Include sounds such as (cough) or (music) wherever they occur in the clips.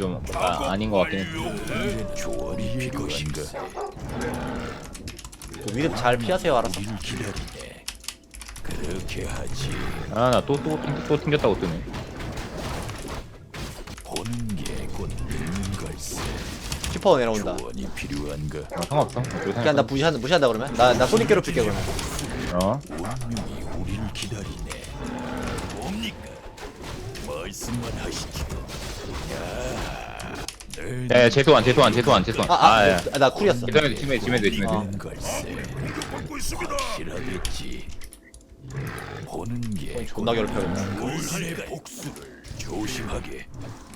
좀 아, 아닌 것 같긴 해. 조언이 필요한가? 그 위급 잘 피하세요 알았어 우리를 기다리네. 그렇게 하지. 아 나 또 또 또 튕겼다고 뜨네. 보는 게곧 믿는 걸세. 슈퍼 내려온다 조언이 필요한가? 아, 상관없어. 어차피 그냥 나 무시한다 무시한다 그러면 나 나 소닉 괴롭힐게 그러면 어? 운명이 우리를 기다리네. 뭡니까? 말씀만 하시죠. 야, 늘 야, 야 제도안 제도안 제도안 제도안. 아 아 아, 야. 아, 나 쿨이었어 지메도 지메 지메도 지메도. 어. 믿는 걸세. 확실하겠지. 보는 게 존나 괴롭혀야겠다 울산의 복수를 조심하게.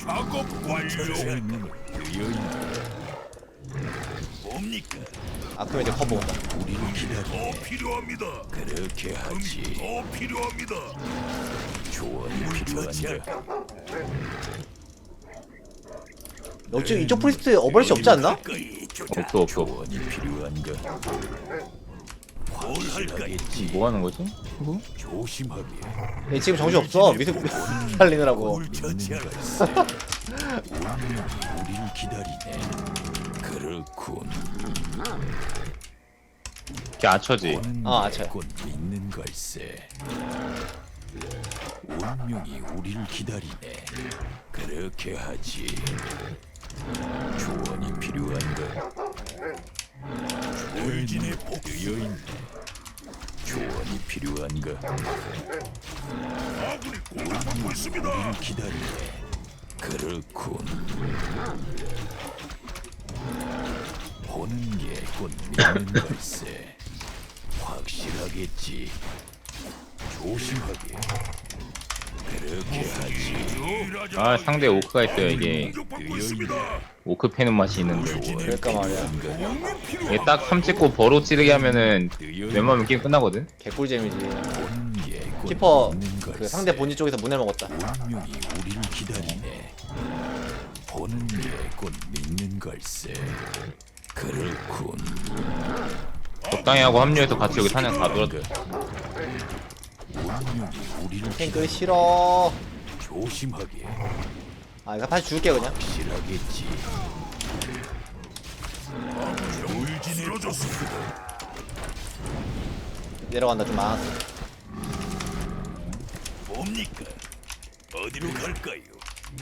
작업 완료. 뭡니까? 아크메디 커버 온다 우리를 기다리네. 필요합니다. 그렇게 하지. 더 필요합니다. 조언이 필요한가? 역시 이쪽 프리스트 어벌시 없지 않나? 없어 없어. 확실하겠지. 뭐 하는 거지? 이거? 조심하게. 얘 지금 정신 없어 미드 살리느라고 우리를 기다리네. 그렇군. 걔 아처지. 아, 게 아차요. 곧 믿는 걸세. 운명이 우리를 기다리네. 그렇게 하지. 조언이 필요한가? 조인의 복수 여인 조언이 필요한가? 아군이 공격받고 있습니다. 기다리네. 그렇군. 보는 게곧 믿는 걸세. 확실하겠지. 조심하게. 아 상대 오크가 있어요 이게. 오크 패는 맛이 있는데. 그러니까 말이야 얘딱3 찍고 버로 찌르게 하면은 웬만하면 게임 끝나거든. 개꿀잼이지 게곧 키퍼 그. 상대 본진 쪽에서 문을 먹었다 운명이 우리를 기다리네. 보는 게곧 믿는 걸세. 그렇군. 적당히 하고 합류해서 같이 여기 사냥 다 돌아. 운명이 우리를 탱크 기다리네. 싫어 조심하게. 아 이거 다시 줄게 그냥 확실하겠지. 내려간다 좀 많았어 뭡니까? 어디로 갈까요?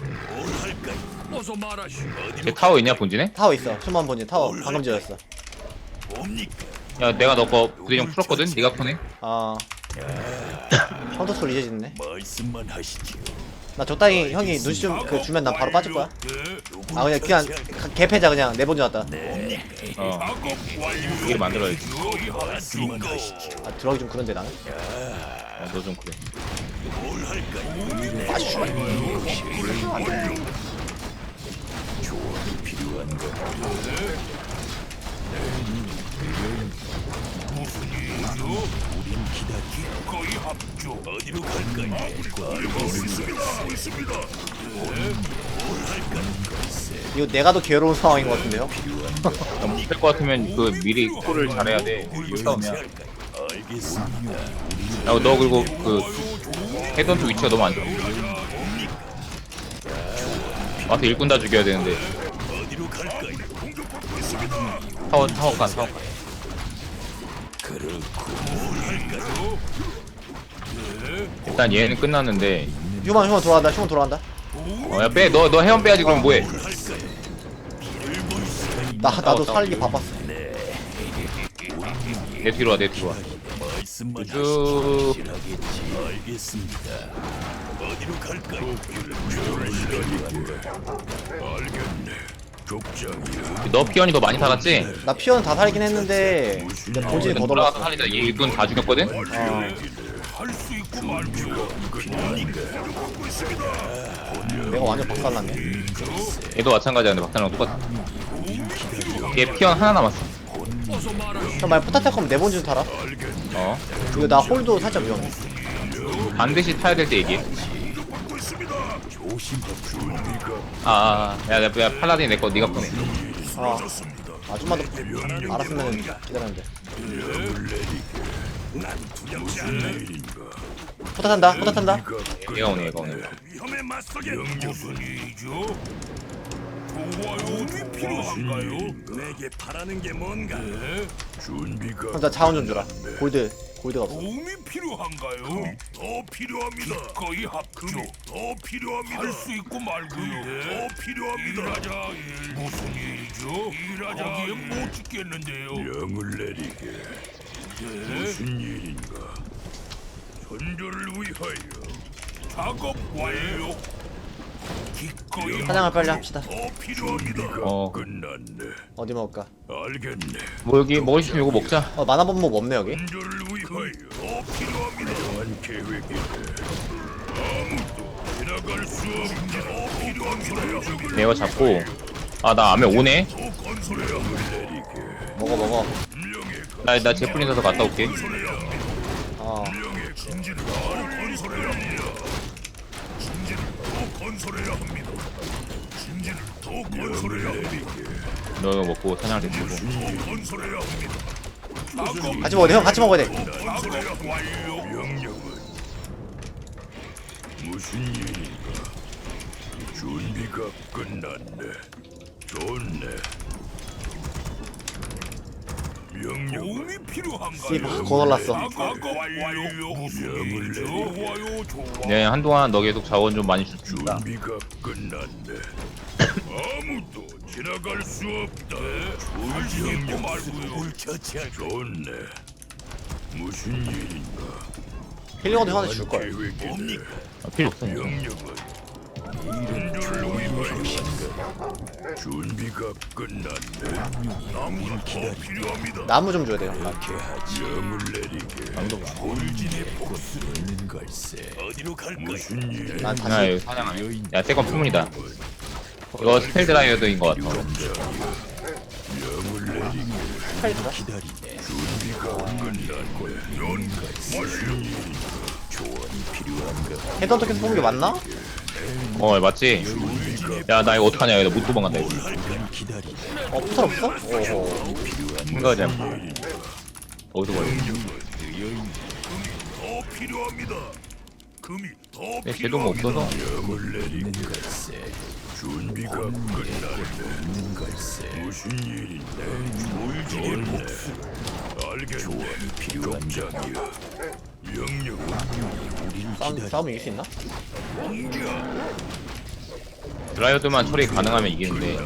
뭘 할까요? 어서 말하시오. 어디로 걔 타워 있냐 본진에? 타워 있어 수만 본진 타워 방금 지었어 뭡니까? 야 내가 너거 부대장 풀었거든. 네가 푸네. 아 셔터 소리 이제 짓네 말씀만 하시지요. 나 적당히 형이 눈치 좀 그 주면 난 바로 빠질 거야 아 그냥 그냥 가- 개패자 그냥 내 본진 왔다 어. 이게 만들어야지. 말씀만. 아 들어가기 좀 그런데 나는 너좀 그래. 거의 합조. 어디로 갈까요? 알겠습니다. 있습니다. 뭘 할까요? 걸세. 이거 내가 더 괴로운 상황인 것 같은데요 야, 못할 것 같으면 그 미리 콜을 잘해야 돼. 알겠습니다. 야, 너 그리고 그 헤드헌트 위치가 너무 안 좋아. 와서 일꾼 다 죽여야 되는데. 있습니다. 타워 타워 간 타워 간. 일단 얘는 끝났는데. 휴먼 휴먼 돌아간다 휴먼 돌아간다 어 야 빼. 너너 헤엄 빼야지 그럼 뭐해? 나 나도 싸워, 살기 싸워. 바빴어 내 뒤로 와 내 뒤로 와. 말씀만 쭉. 하시죠. 확실하겠지. 알겠습니다. 어디로 갈까요? 알겠네. 너 피언이 더 많이 살았지? 나 피어는 다 살긴 했는데 내 본진이 더 돌아가서 돌았어 살리자. 얘 일꾼 다 죽였거든. 있습니다. 내가 완전 박살났네 얘도 마찬가지야. 근데 박사랑 똑같아. 얘 피언 하나 남았어. 형 만약 포탑 거면 내 본진 타라 어. 이거 나 홀도 살짝 위험해 반드시 타야 될 때 얘기해. 조심하십시오. 아, 아, 야, 야, 야 팔라딘 내거 네가 보내. 아 아줌마도 알았으면 기다렸는데 포탑 탄다 포탑 탄다 얘가 오네, 얘가 오네. 위험에 맞서게 무슨 일이죠? 도움이 필요한가요? 내게 바라는 게 뭔가? 준비가 그럼 나 자원 좀 주라 골드 골드가 없어 도움이 필요한가요? 더 필요합니다. 거의 합금이 더 필요합니다. 할 수 있고 말고요. 더 필요합니다. 일하자 일. 무슨 일이죠? 일하자 거기에 못 찍겠는데요. 명을 내리게 무슨 일인가 전조를 위하여 작업 완료. 사냥을 빨리 합시다. 어. 끝났네 어디 먹을까 알겠네 뭐 여기 먹을 수 있으면 이거 먹자 어 만화본목 없네 여기 전조를 위하여 더 필요합니다. 한 계획이네 아무도 지나갈 수 없는 더 필요합니다. 내가 잡고 아 나 암에 오네 건설해야. 먹어 먹어 나 나 제플린 사서 갔다 올게 어 건설해야 합니다. 진지를 더 건설해야 합니다. 너 이거 먹고 사냥을 데리고 더 건설해야 합니다. 같이 먹어야 돼 형 같이 먹어야 돼 완료. 명령은 무슨 일인가 준비가 끝났네 좋네 도움이 필요한가요? 씨발 거덜났어 작업 완료. 무슨 일이죠? 좋아요, 좋아. 네 한동안 너 계속 자원 좀 많이 줄다 준비가 끝났네 (laughs) 아무도 지나갈 수 없다. 할수 있고 말고요. 좋네 무슨 일인가 힐링어도 형한테 줄걸 계획이네 아, 필요 없어 명령은 이를 위하여 준비가 끝났네. 나무가 더 필요합니다. 나무 좀 줘야 돼요. 명을 내리게. 골진의 복수. 있는 걸세 어디로 갈까요? 무슨 일난야 다시 이거 사냥 안 야, 세컨 품이다. 이거 스펠 드라이어드인 것 같아. 명을 내리게. 스펠드다 기다리네. 준비가 끝났네. 넌 무슨 일인가 조언이 필요한가? 헤드 어떻게 뽑은 게 맞나? 어 맞지? 야 나 이거 어떡하냐. 이거 못 도망간다 이거. 어 포탈 없어? 오호. 생각하지 않고 어디서 걸려 더 필요합니다. 금이 더내 제도 뭐 필요합니다. 없어서. 명을 내리는 걸세 준비가 끝났네 걸세 무슨 일인데? 졸진의 복수 알겠네. 조언이 필요한 장이야 싸움, 싸움 이길 수 있나? 드라이어드만 처리 가능하면 이기는데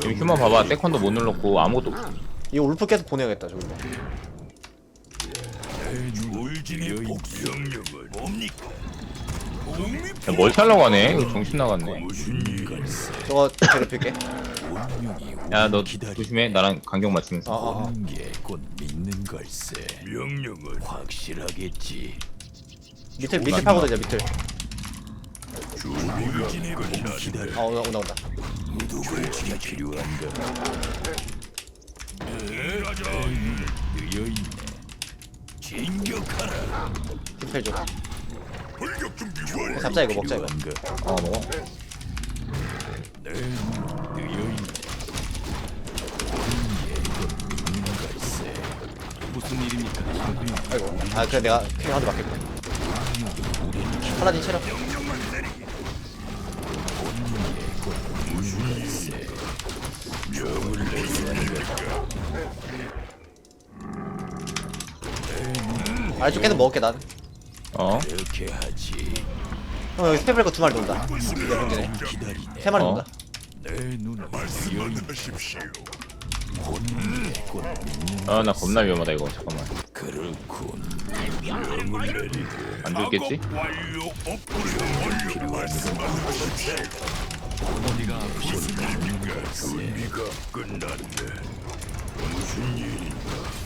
지금 휴먼 봐봐 세컨도 못 눌렀고 아무것도 없어 이거 울프 계속 보내야겠다 복수 명령은 뭡니까? 야, 뭘 살라고 하네 이거 정신 나갔네 저거 운명이 야너 조심해 나랑 간격 맞추면서 어어어 게곧 믿는 걸세 명령은 확실하겠지 밑을 밑을 파고들자 밑을 준비가 끝났네 기다려 아 온다 온다 온다 누구가 필요한가 일하자. 느여있네 진격하라 디펠 줘 준비 완료. 어, 잡자 이거 먹자 이거. 어 먹어? 무슨 일입니까? 아이고. 아 그래 내가 킹 한대 맞겠고 팔라딘 체력 아래쪽 걔는 먹을게 난형 어? 그렇게 하지 여기 스페 벨거 두 마리 돈다 기다리네 세 마리 어? 돈다 내 하십시오. 곧 믿는 아나 겁나 위험하다 이거 잠깐만 그렇군 명을 안 죽겠지? 완료. 업그레이드 완료. 말씀하십시오. 준비가 끝났네 무슨 일인가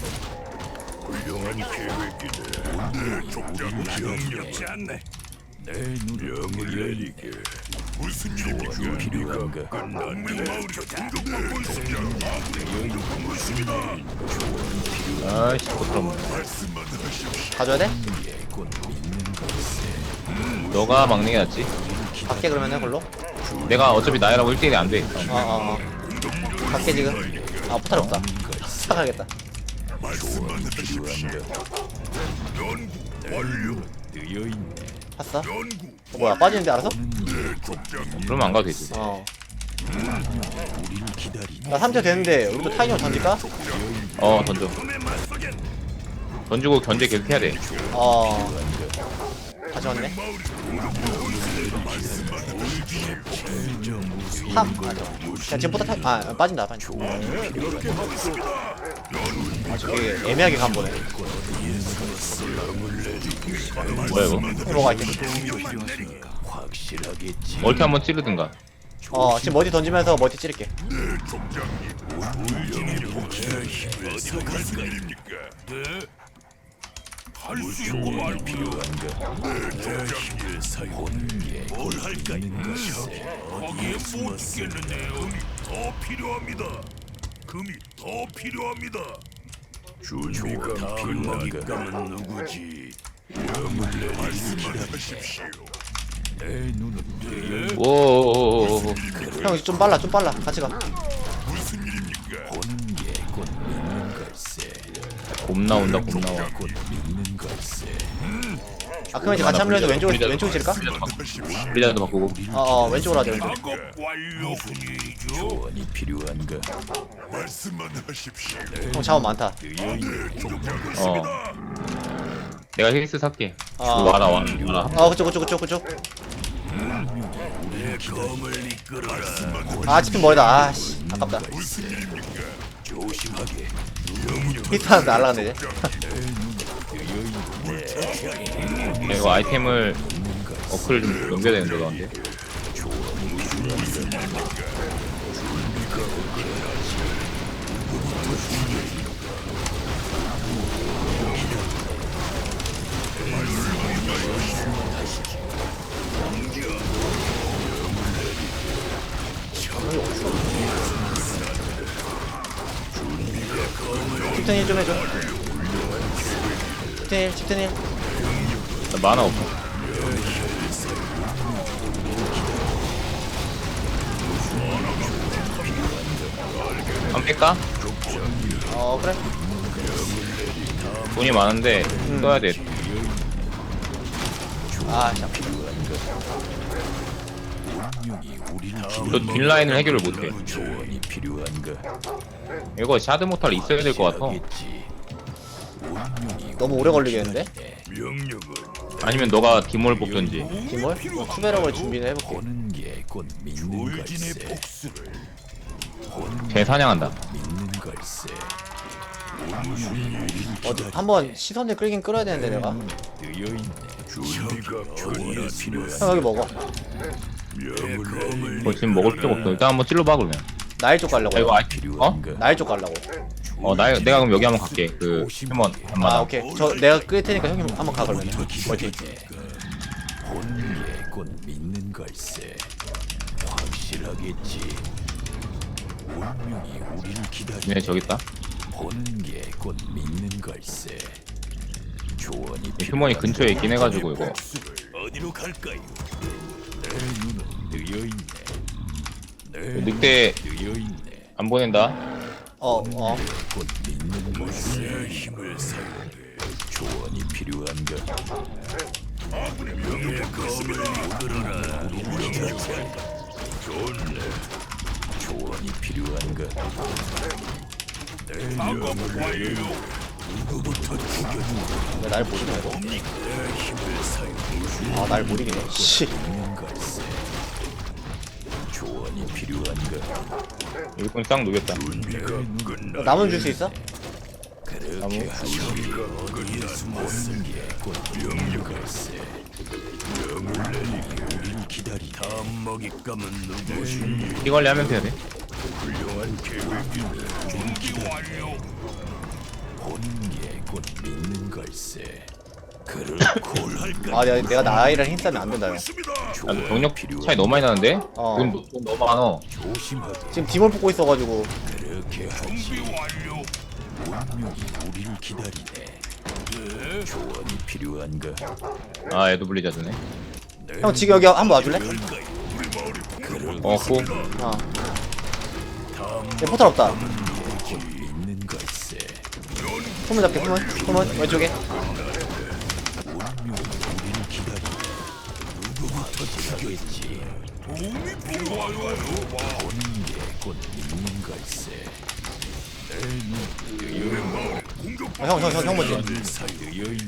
훌륭한 계획이네. 족장이 정력지 않네. 내 눈을 내리게. 무슨 일입니까? 준비가? 우리 끝났네. 마을이 공격받고 있습니다. 무슨 일입니까? 아이씨 그럼 말씀만 하십시오. 가져야 돼? 너가 막는 게 낫지? 갈게 그러면은 걸로? 내가 어차피 나이라고 1대1이 안돼. 어 어어 갈게 지금? 아 포탈 없다. 사가야겠다 말씀만 하십시오. 연구 완료. 느여있네 봤어? 연구. 어, 뭐야 빠지는데 알아서? 족장 그러면 안 가도 되지 어 우리를. 나 3대 되는데 우리도 타이어 던질까? 어 던져 던지고 견제 계속 해야 돼 어 다시 왔네. 탑 맞아. 그냥 지금부터 탑.. 아 빠진다 빠진다. 아 저기 애매하게 간 보네. 뭐야 이거? 뭐가 있겠. 멀티 한번 찌르든가. 어 지금 머리 던지면서 머리 찌를게. 네. 할수 있고 말 필요한가? 힘을 사용하는 게뭘 할까? 거기에 못 있겠는데요. 금이 더 필요합니다. 금이 더 필요합니다. 준비가 필요한가? 누구지? 명을 내리십시오. 내 눈은 뜨여 오오오오오 형 좀 빨라 좀 빨라 같이 가 보는 게곧 믿는 걸세. 곰 나온다 곰 나와. 아 이제 같이 하면 해도 왼쪽 브리자드 왼쪽 찔까? 브리자드 바꾸고 어어 왼쪽으로 하자 왼쪽 작업 완료. 조언이 필요한가? 형 자원 많다 어 내가 힐스 살게 아. 와라 와라 와라 어 그쪽 그쪽 그쪽 그쪽 검을 이끌어라. 아 집중 머리다 아씨 아깝다. 히트하는데 날라갔네. 이제 이거 아이템을 어플 좀 넘겨야 되는데 너한테 집튼 1좀 해줘. 집튼 1 집튼 1나 만화 없어. 한 뺄까? 어 그래. 돈이 많은데 써야 돼. 아 참. 저 뒷라인을 해결을 못해 조언이 필요한가? 이거 샤드 모탈 있어야 될 것 같아 너무 오래 걸리겠는데? 명령은 아니면 너가 디몰 뽑던지 디몰? 어, 투베럭을 준비를 해볼게 보는 게곧 믿는 울진의 걸세. 복수를 개 사냥한다 믿는 걸세. 어디 한번 시선을 끌긴 끌어야 되는데 내가 뜨여 있네. 준비가 조언이 필요한 먹어 뭐 지금 먹을 필요가 없어 일단 한번 찔러봐 그러면 나일 쪽 가려고 아 이거 아이 어? 나일 쪽 가려고 어 나, 내가 그럼 여기 한번 갈게 그 휴먼 아 한마당 오케이 저 내가 끌 테니까 형님 한번 가 그러면 멀티 보는 게곧 믿는 걸세. 확실하겠지. 분명히 우리를 기다리. 얘네 저기 있다 보는 게곧 믿는 걸세. 조언이 휴먼이 근처에 있긴 해가지고 이거 어디로 갈까요? 늑대. 안 보낸다 어어. 힘을 사용해. 조언이 필요한가? 왜날 못 이기네 아날 못 이기네 씨. 조언이 필요한가? 일꾼 싹 어, 남은 줄수 있어? 기다리. 다음 먹잇감은 관리 하면서 해야 돼 훌륭한 계획이네. 준비 완료. 게곧 믿는 걸세. 그렇고 (coughs) 할까? 아 내가, 내가 나이랑 힘싸면 안 된다 형 나도 병력 차이 너무 많이 나는데? 어. 지금 돈 너무 많어 조심하게. 지금 디몰 뽑고 있어가지고 그렇게 하지. 준비 완료. 분명히 우리를 기다리네. 조언이 필요한가? 아 얘도 블리자드네 형 지금 여기 한번 와줄래? 어 고. 어 얘 포탈 없다 곧. 소문 잡게 소문 소문 왼쪽에 걸세. 어, 형, 형, 형, 형 먼저.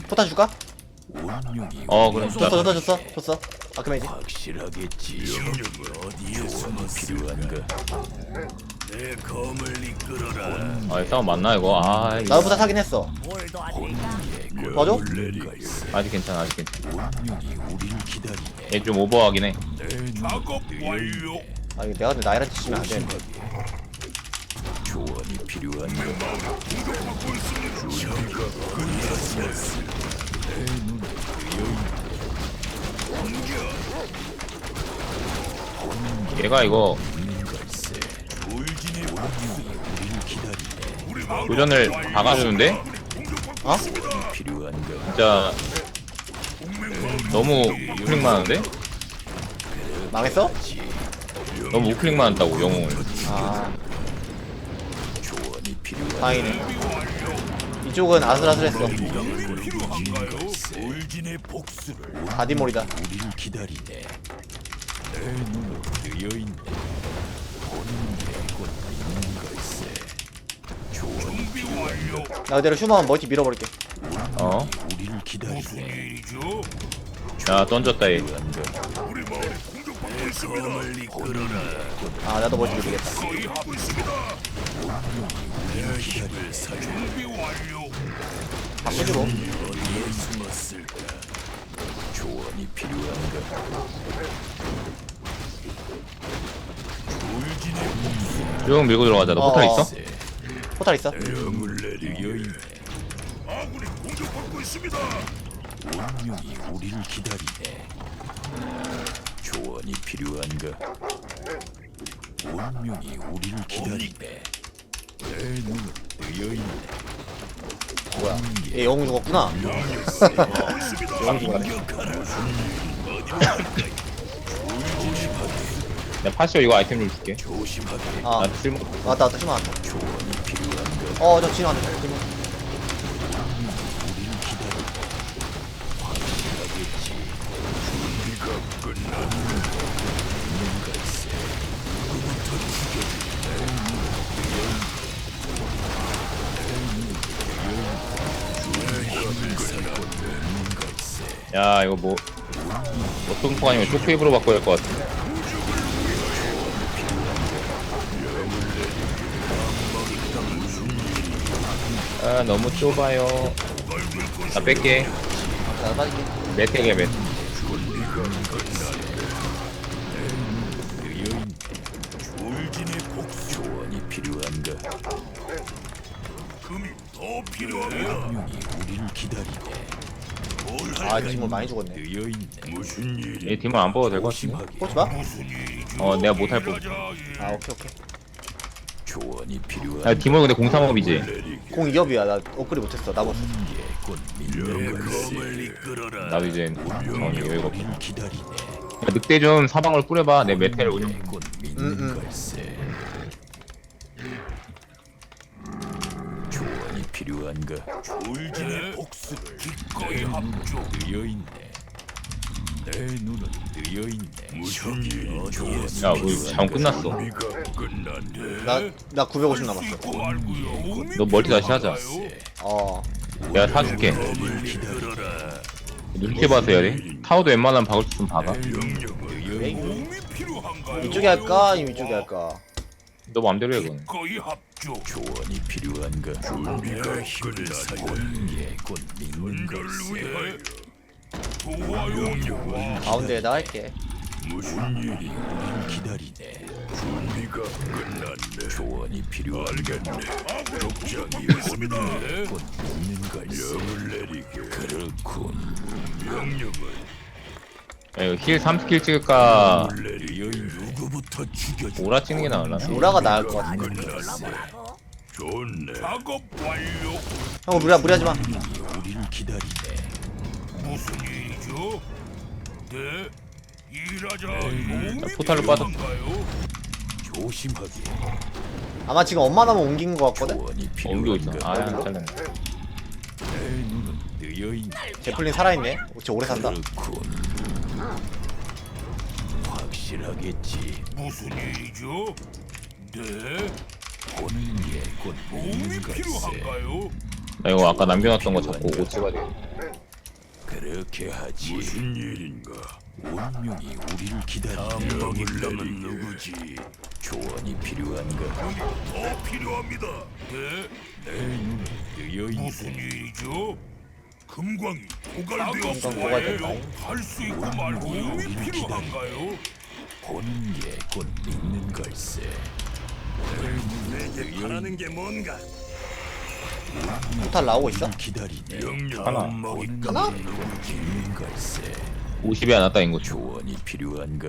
포탄 줄까? 어 그럼 줬어, 자, 줬어, 줬어, 줬어. 아크메이지. 확실하겠지. 어디에 숨어 필요한가? 내 검을 이끌어라 아 싸움 맞나 이거 아 이거 포탄 사긴 했어. 맞아? 아직 괜찮아 아직 괜찮아. 얘 좀 오버하긴 해 작업 완료 아, 이거 내가 근데 나이랑 치면 안 되는데. 조언이 필요한가? 얘가 이거 도전을 박아주는데 어? 진짜 너무 우클릭만 하는데? 망했어? 너무 우클릭만 한다고 영웅을 아, 다행이네. 이쪽은 아슬아슬했어. 바디몰이다. 기다리네. 내 눈은 뜨여 있네. 보는 게곧 믿는 걸세. 조언이 준비 완료 나 그대로 휴먼 멀티 밀어버릴게. 어? 기다리네. 일이죠 야 던졌다 얘 필요한가? 우리 마을이 공격받고 있습니다 검을 이끌어라 아, 나도 멀티 밀리겠다. 거의 하고 있습니다 우리를 기다릴 사유 준비 완료 바꾸지로. 어디에 숨었을까? 조언이 필요한가? 쭉 밀고 들어가자 너 포탈 어. 있어? 포탈 있어? 명을 내리여 있네. 아군이 공격받고 있습니다 운명이 우리를 기다리네. 조언이 필요한가? 운명이 우리를 기다리네. 내 눈은 뜨여 있네. 뭐야? 얘 영웅 죽었구나. 영웅 죽었네. 내가 파시오 이거 아이템 좀 줄게 조심하게. 아, 나 쓸모 왔다, 심한 왔다. 조언이 필요한가? 어, 저 진화 안 돼. 죽여줄래? 야 이거 뭐 어떤 거 아니면 쇼크웨이브로 바꿔야 할 것 같아 아 너무 좁아요 나 뺄게 울진의 필요한가? 금이 더 필요합니다 운명이 우리를 기다리네. 아, 지금 많이 죽었네. 무슨 일이? 얘 팀을 안 뽑아도 될 것 같은데 조심하게. 뽑지 마. 무슨 일이죠 어 내가 못할 법 일하자 예. 아, 오케이, 오케이. 조언이 야 필요한 디모 근데 03업이지 공 2업이야. 나 업그레이드 못했어. 검을 이끌어라 나도 이제 정이 여유가 없어 우리를 기다리네. 야, 늑대 좀 사방을 뿌려봐 내곧 음, 믿는 음. 걸세. 조언이 필요한가? 울진의 복수를 기꺼이 합조 뜨여 있네. 내 눈은 뜨여 있네. 무슨 일이 야 우리 잠 끝났어 나, 나 950수 남았어. 말고요 너 멀티 다시 하자 어. 내가 사줄게 눈치 봐서 해야 돼 타워도 웬만하면 박을 수 있으면 박아? 이쪽에 할까? 아니면 이쪽에 할까? 너 맘대로 해 그건 거의 합조 조언이 필요한가? 준비가 힘을 사용하는 게곧 믿는 를 걸세. 도와요 가운데에다 할게. 무슨 일이 기다리네. 준비가 끝났네. 조언이 필요하겠네. 적장이 있습니다. 곧 걸세. 명을 내리게. 그렇군. 명령을 야 이거 힐 3스킬 찍을까 누구부터 죽여줘. 오라 찍는 게 나을라 오라가 나을 것 같아. 좋네. 작업 완료 형, 무리, 무리하지 마. 우리를 기다리네. 무슨 일이죠? 네 일하자 도움이 포탈로 빠져. 필요한가요? 조심하게. 아마 지금 엄마 나무 옮긴 것 같거든? 옮기고 필요한가? 아 잘랐네 내 눈은 뜨여 있네. 제플린 살아있네. 진짜 오래 산다. 그렇군. 확실하겠지. 무슨 일이죠? 네, 보는 게곧 도움이 믿는 걸세. 필요한가요? 나 이거 아까 남겨놨던 거 자꾸 옷 찍어야 돼 그렇게 하지. 무슨 일인가? 운명이 우리를 기다리는 먹일라면 누구지? 조언이 필요한가? 더 필요합니다. 네, 내 눈은 뜨여 무슨 있네. 일이죠? 금광이 금광 고갈되었어요. 고갈됐나요? 할수 있고 말고 도움이 필요한가요? 보는 게 곧 믿는 걸세. 내게 바라는 게 뭔가? 포탈 나오고 있어? 기다리네. 하나. 하나? 게곧 믿는 걸세. 50이 안 왔다 인거 줘 조언이 필요한가?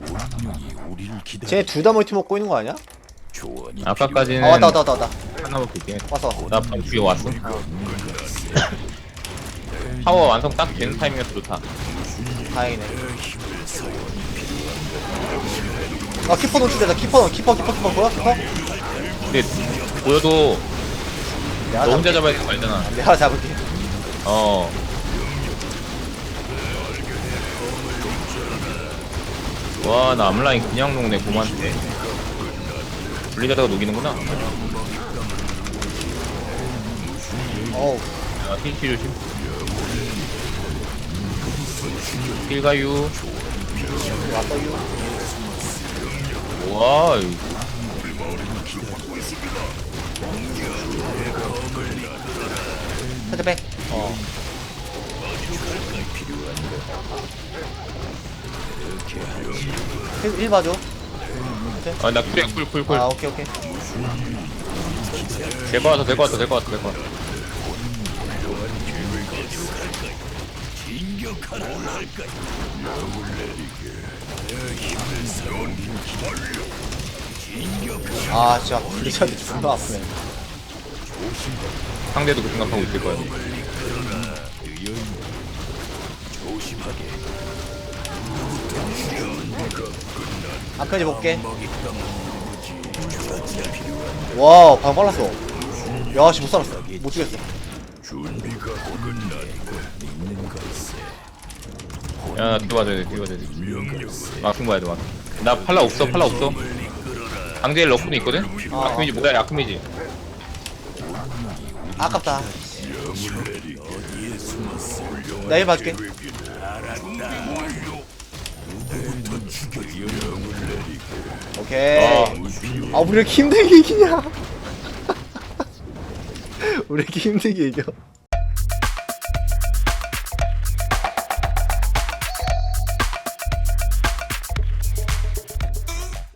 운명이 우리를 기다리. 쟤네 둘다 멀티 먹고 있는 거 아니야? 조언이 아까까지는 아 왔다 왔다 왔다 왔다 하나만 볼게 왔어 나 바로 뒤에 왔어 (laughs) 파워 완성 딱 되는 타이밍이어서 좋다 다행이네 아 키퍼 노출되다 키퍼 키퍼 키퍼 키퍼 뭐야 키퍼? 근데 보여도 내가 너 혼자 잡을게 잡아야 되는 거 알잖아 내가 잡을게 어 와, 나 앞라인 그냥 녹네, 곰한테. 분리자다가 녹이는구나. 어우 야, 힐치 조심. 힐 가유. 왔어요 와, 살짝 빼 어. 힐, 힐 봐줘 아, 나 쿨이야, 쿨, 쿨, 쿨. 아 오케이 오케이 될것 같아, 될것 같아, 될것 같아, 될것 같아. 아 진짜 블리자드 존나 아프네 상대도 그 생각하고 있을 거야. 앞편이 볼게 와우 방 빨랐어 야씨 못살았어 못 죽였어 야, 나 뛰어봐줘야 돼, 뛰어봐줘야 돼. 막힌 봐야 돼, 막힌. 나 팔라 없어, 팔라 없어. 강제일 러프도 있거든? 어. 아크미지 뭐야, 아크미지. 아깝다 나일 받게 오케이 아 우리 왜 이렇게 힘들게 이기냐 (laughs) 우리 왜 이렇게 힘들게 이겨